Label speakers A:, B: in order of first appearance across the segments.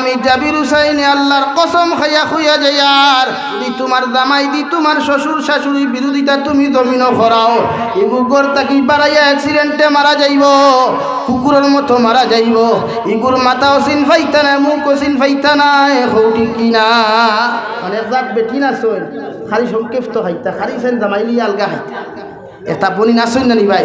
A: আমি জাবির হুসাইনে আল্লাহর কসম খাইয়া খুইয়া যাইয়ার যদি তোমার দামাই দি, তোমার শ্বশুর শাশুড়ি বিরোধিতা তুমি জমিন করাও ইগুর তাকি বাড়াইয়া অ্যাক্সিডেন্টে মারা যাইব, কুকুরের মতো মারা যাইব ইগুর মাথাও সিন ফাইতা না মুখও সিন ফাইতা না হৌটি কিনা মানে যাক বেটি না সই খালি সংক্ষেপ তো খাইতা, খালি সেন জামাইলি আলগা খাইতা। এটা বনি নাচই না নিবাই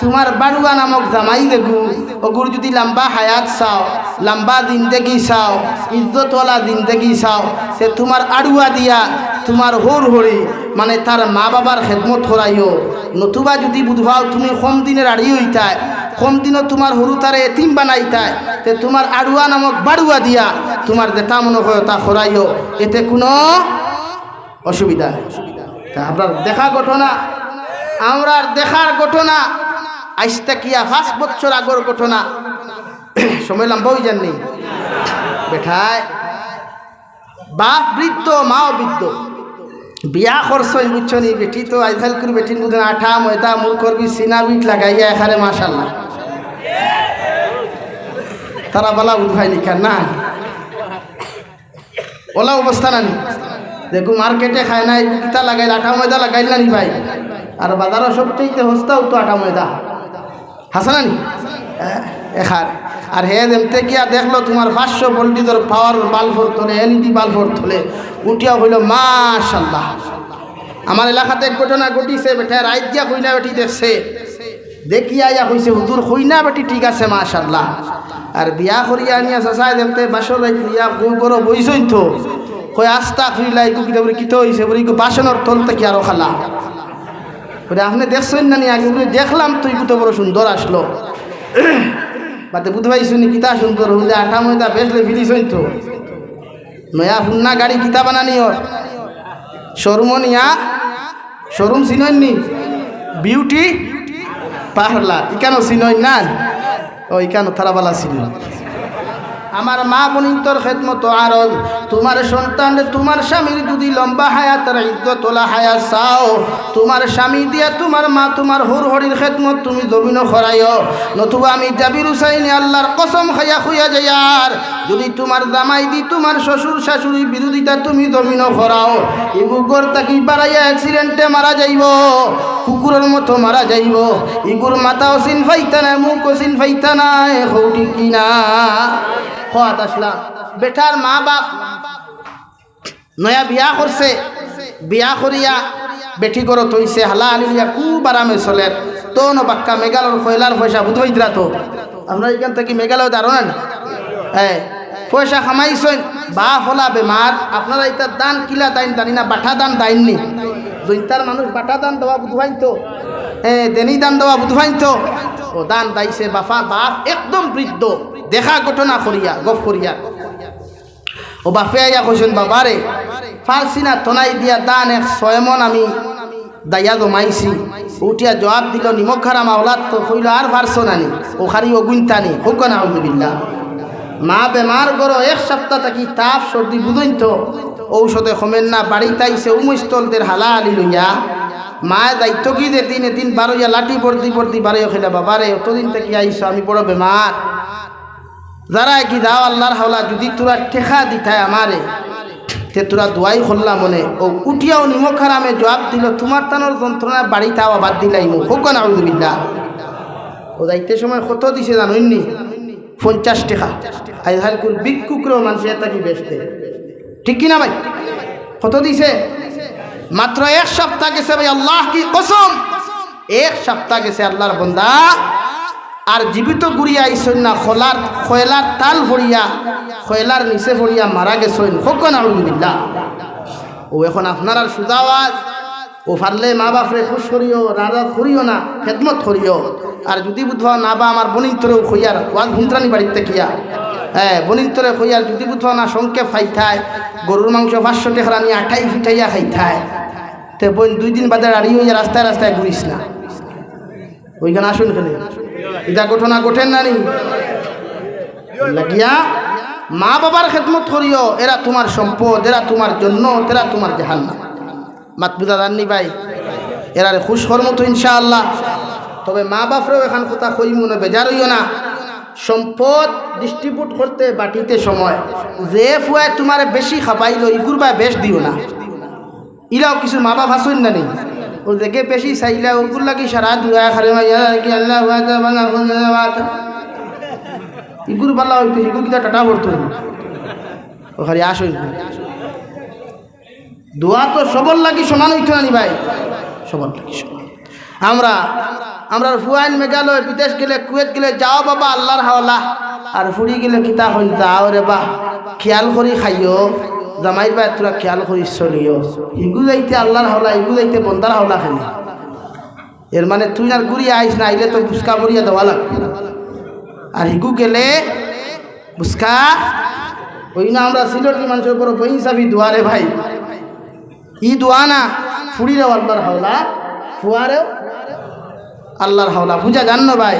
A: তোমার বাড়ুয়া নামক জামাই দেখু। ওগুর যদি লম্বা হায়াত চাও, লম্বা জিন্দগি চাও, ইজ্জতওয়ালা জিন্দগি চাও, সে তোমার আড়ুয়া দিয়া তোমার হোর হরি মানে তার মা বাবার খেদমত করাইও। নতুবা যদি বুধবাও তুমি কম দিনের আড়ি হইতায় কম দিনও তোমার হরু তারে এতিম বানাইতায় তে তোমার আড়ুয়া নামক বাড়ুয়া দিয়া তোমার যেটা মনে হয় তা করাইও এতে কোনো অসুবিধা নেই। তা আপনার দেখা ঘটনা আমরা দেখার ঘটনা আইসটা কিয়া পাঁচ বছর আগর ঘটনা। সময় জাননি বেঠায় বাপ বৃদ্ধ, মাও বৃদ্ধ। বিয়া করছই বুঝছনি বেটি তো আজকাল করে বেটির মধ্যে আঠা, ময়দা মুখ করবি সিনা বিট লাগাইয়া এখানে মাশাল্লাহ। তারা বলা উদ্ভাই লিখা না ওলা অবস্থা নানি। দেখো মার্কেটে খায় নাই কিতা লাগাইল, আঠা ময়দা লাগাইল নানি ভাই। আর বাজারও সবচেয়ে হস্তাও তো আঠা ময়দা। হাসানানি? এখার। আর হে দেমতে গিয়া দেখল তোমার পাঁচশো ভোল্টিজের পাওয়ার বাল্বর তোলে এলইডি বাল্বর তোলে? উঠিয়া হইল মাশাল্লাহ। আমার এলাকাতে ঘটনা ঘটিছে বেটা, রাইত গিয়া হইনা বেটি দেখছে। দেখিয়া ইয়া হইছে হুজুর হইনা বেটি, ঠিক আছে, মাশাল্লাহ। আর বিয়া করিয়া আনিয়া চাচাই দেমতে বাসর ইয়া বই করো বইছই তো? কই আস্তা খুইলা ইকু কিতা বলে কিতো হইছে? বলে বাসনের তল থেকে আরও খালা। বলে, আপনি দেখছেন না নি? বলে, দেখলাম তুই, কত বড় সুন্দর আসলো। বাতে বুধ ভাই শুনি কিতা সুন্দর হইলে আঠা ময়দা বেসলে ফিরিছই তো? নয়া ফুন্না গাড়ি কিতা বানানি ওর শোরুম নিয়া? শোরুম চিনই নি? বিউটি পাহলা ইকানো চিনই না? ও, ইকানো থারাবালা ছিল আমার মা বনিন্তর খেদমত আরল তোমার সন্তান, তোমার স্বামীর যদি লম্বা হায়াতের ইজ্জত তোলা হায়া চাও, তোমার স্বামী দিয়া তোমার মা তোমার হুর হরির খেদমত তুমি জমিন খরাইও নতুবা আমি জাবির হুসাইনি আল্লাহর কসম খাইয়া খুইয়া যাইয়ার যদি তোমার জামাই দি তোমার শ্বশুর শাশুড়ি বিরোধিতা তুমি জমিন খরাও ইগুর তাকি বাড়াইয়া অ্যাক্সিডেন্টে মারা যাইব। কুকুরের মতো মারা যাইব। ইগুর মাথাও সিন ফাইতা না মুখও সিন ফাইতা না হৌটি কিনা? খোয়াত আসলাম বেটার মা বাপ নয়া বিয়া করছে বিয়া করিয়া বেটি করত হইছে হালা আলিয়া খুব আরামে চলে। তো বাক্কা মেঘালয়র কয়লার পয়সা বুধ হইদ্রা তো আপনার এখান থেকে মেঘালয় দাঁড়ো না হ্যাঁ পয়সা খামাইছেন। বা ফলা বেমার আপনারা এটা দান কিলা দাইন দানি না বাঠা দান দাইননি জৈন্তার মানুষ বাটা দান দেওয়া বুধবাইন তো দেনি দান দাইছে বাপ একদম বৃদ্ধ। দেখা বাপে বাবারে ফার্সি না তনাই দিয়া দান এক ছয়মন আমি দাইয়া জমাইছি। উঠিয়া জবাব দিল, নিমখ মাওলাত তো কইল আর ফার্স নানি ও খারি ও গুনতানি হোক না আলহামদুলিল্লাহ মা বেমার গরো এক সপ্তাহ থাকি তাপ সর্দি বুঝইন তো। ঔষধে কমেন না বাড়িতে আইসে উমস্তলদের হালা আলি লইয়া। মা দায়িত্ব কি যে দিন এদিন বারোইয়া লাঠি বর্দি বর্দি বারোই খেলা বাবারে অতদিন থেকে আইসো, আমি বড় বেমার। যারা কি দাও আল্লাহর হাওলা, যদি তোরা ঠেকা দিতায় আমারে, তে তোরা দোয়াই করলাম মনে। ও, উঠিয়াও নিমখ হারামে জবাব দিল, তোমার তানোর যন্ত্রণা বাড়িতে আবার দিলাই মো। হোক না আউজবিল্লা ও দায়িত্বের সময় কত দিছে জানোইনি পঞ্চাশ টাকা আই হালকুর বিগ কুকুরও মানুষ এটা কি বেচতে? ঠিক কিনা ভাই? কত দিছে? মাত্র এক সপ্তাহ গেছে ভাই, আল্লাহ কি কসম? এক সপ্তাহ গেছে আল্লাহর বন্দা। আর জীবিত গুড়িয়া আইসন না খোলার খয়লার তাল ভরিয়া খয়লার নিচে ভরিয়া মারা গেছেন হোক না আলহামদুলিল্লাহ ও এখন আপনার আর সুদাওয়াজ ও ফারলে মা বাপরে খুশ করিও নারাজ করিও না, খেদমত করিও। আর যদি বুধবা না বা আমার বনিন্তরেও খইয়ার ওয়াজ ভুন্ত্রানি বাড়িতে কিয়া? হ্যাঁ বনিন্তরে খইয়ার যদি বুধবা না সংক্ষেপ খাইথায় গরুর মাংস পাঁচশো টেকরা নিয়ে আঠাই ফিটাইয়া খাইথায়। তে বোন দুই দিন বাদে আড়ি হইয়া রাস্তায় রাস্তায় ঘুরিস না। ওইখানে আসুন খেলে। এটা ঘটনা ঘটেন না নি? মা বাবার খেদমত করিও, এরা তোমার সম্পদ, এরা তোমার জন্য, এরা তোমার জাহান্নাম। মাতবুদা জাননি ভাই? এরা খুশ কর্ম তো ইনশাআল্লাহ। তবে মা বাপরেও এখান কথা কই মনে বেজার হইও না। সম্পদ ডিস্ট্রিবিউট করতে বাটিতে সময়। যে ফুয়ায় তোমার বেশি খাপাইল, ইগুর বা বেশ দিও না। ইরাও কিছু মা বাপ আসুন না নেই ও দেখে বেশি সাইলা ওগুলা কি সারা দুয়া খারে কি আল্লাহ ইগুর বাল্লা হইতো ইগুর কিটা টাটা পড়তো ও খালি আসুন। দোয়া তো সবল লাগি সমান হইতো না ভাই? সবল লাগি সমান। আমরা আমরা ফুয়াইন মেঘালয়, বিদেশ গেলে, কুয়েত গেলে, যাও বাবা, আল্লাহর হাওলা। আর ফুড়ি গেলে কিতা হইল যাও রে বা। খেয়াল করি খাইও। জামাইর বাই তোরা খেয়াল করি চলিও। ইগু যাইতে আল্লাহর হাওলা, ইগু যাইতে বন্দার হাওলা খেলি। এর মানে তুই আর ঘুরিয়ে আইস না আইলে তো বুসকা বরিয়া দেওয়া লাগবে আর হিগু গেলে বুসকা ওই না, আমরা সিলটি মানুষের উপর বইসাফি দুয়ারে ভাই। ই দোয়া না ফুড়িরেও আল্লাহর হাওলা ফুয়ারেও আল্লাহর হাওলা বুঝা জান্ন ভাই।